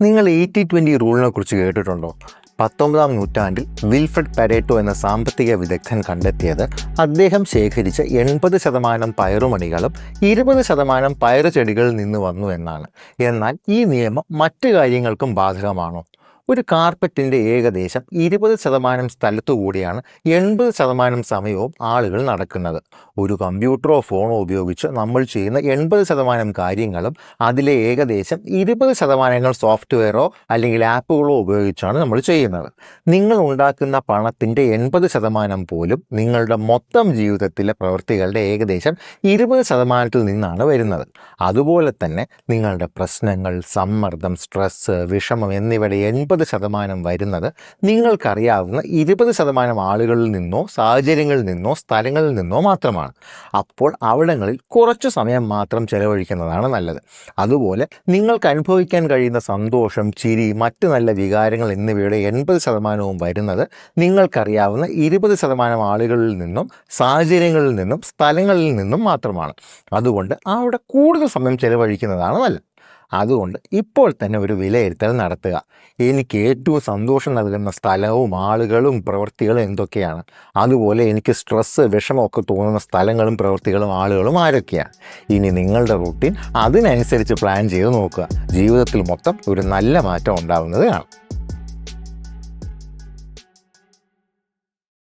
നിങ്ങൾ eighty twenty റൂളിനെ കുറിച്ച് കേട്ടിട്ടുണ്ടോ? പത്തൊമ്പതാം നൂറ്റാണ്ടിൽ വിൽഫ്രഡ് പരേറ്റോ എന്ന സാമ്പത്തിക വിദഗ്ധൻ കണ്ടെത്തിയത് അദ്ദേഹം ശേഖരിച്ച എൺപത് ശതമാനം പയറുമണികളും ഇരുപത് ശതമാനം പയറു ചെടികളിൽ നിന്ന് വന്നു എന്നാണ്. എന്നാൽ ഈ നിയമം മറ്റു കാര്യങ്ങൾക്കും ബാധകമാണോ? ഒരു കാർപ്പറ്റിന്റെ ഏകദേശം ഇരുപത് ശതമാനം സ്ഥലത്തു കൂടിയാണ് എൺപത് ശതമാനം സമയവും ആളുകൾ നടക്കുന്നത്. ഒരു കമ്പ്യൂട്ടറോ ഫോണോ ഉപയോഗിച്ച് നമ്മൾ ചെയ്യുന്ന എൺപത് ശതമാനം കാര്യങ്ങളും അതിലെ ഏകദേശം ഇരുപത് ശതമാനങ്ങൾ സോഫ്റ്റ്വെയറോ അല്ലെങ്കിൽ ആപ്പുകളോ ഉപയോഗിച്ചാണ് നമ്മൾ ചെയ്യുന്നത്. നിങ്ങൾ ഉണ്ടാക്കുന്ന പണത്തിന്റെ എൺപത് ശതമാനം പോലും നിങ്ങളുടെ മൊത്തം ജീവിതത്തിലെ പ്രവൃത്തികളുടെ ഏകദേശം ഇരുപത് ശതമാനത്തിൽ നിന്നാണ് വരുന്നത്. അതുപോലെ തന്നെ നിങ്ങളുടെ പ്രശ്നങ്ങൾ സമ്മർദ്ദം സ്ട്രെസ്സ് വിഷമം എന്നിവയുടെ എൺപത് ശതമാനം വരുന്നത് നിങ്ങൾക്കറിയാവുന്ന ഇരുപത് ശതമാനം ആളുകളിൽ നിന്നോ സാഹചര്യങ്ങളിൽ നിന്നോ സ്ഥലങ്ങളിൽ നിന്നോ മാത്രമാണ്. അപ്പോൾ അവിടങ്ങളിൽ കുറച്ച് സമയം മാത്രം ചെലവഴിക്കുന്നതാണ് നല്ലത്. അതുപോലെ നിങ്ങൾക്ക് അനുഭവിക്കാൻ കഴിയുന്ന സന്തോഷം ചിരി മറ്റ് നല്ല വികാരങ്ങൾ എന്നിവയുടെ എൺപത് ശതമാനവും വരുന്നത് നിങ്ങൾക്കറിയാവുന്ന ഇരുപത് ശതമാനം ആളുകളിൽ നിന്നും സാഹചര്യങ്ങളിൽ നിന്നും സ്ഥലങ്ങളിൽ നിന്നും മാത്രമാണ്. അതുകൊണ്ട് അവിടെ കൂടുതൽ സമയം ചെലവഴിക്കുന്നതാണ് നല്ലത്. അതുകൊണ്ട് ഇപ്പോൾ തന്നെ ഒരു വിലയിരുത്തൽ നടത്തുക. എനിക്ക് ഏറ്റവും സന്തോഷം നൽകുന്ന സ്ഥലവും ആളുകളും പ്രവൃത്തികളും എന്തൊക്കെയാണ്? അതുപോലെ എനിക്ക് സ്ട്രെസ്സ് വിഷമമൊക്കെ തോന്നുന്ന സ്ഥലങ്ങളും പ്രവൃത്തികളും ആളുകളും ആരൊക്കെയാണ്? ഇനി നിങ്ങളുടെ റൂട്ടീൻ അതിനനുസരിച്ച് പ്ലാൻ ചെയ്ത് നോക്കുക. ജീവിതത്തിൽ മൊത്തം ഒരു നല്ല മാറ്റം ഉണ്ടാകുന്നത് കാണാം.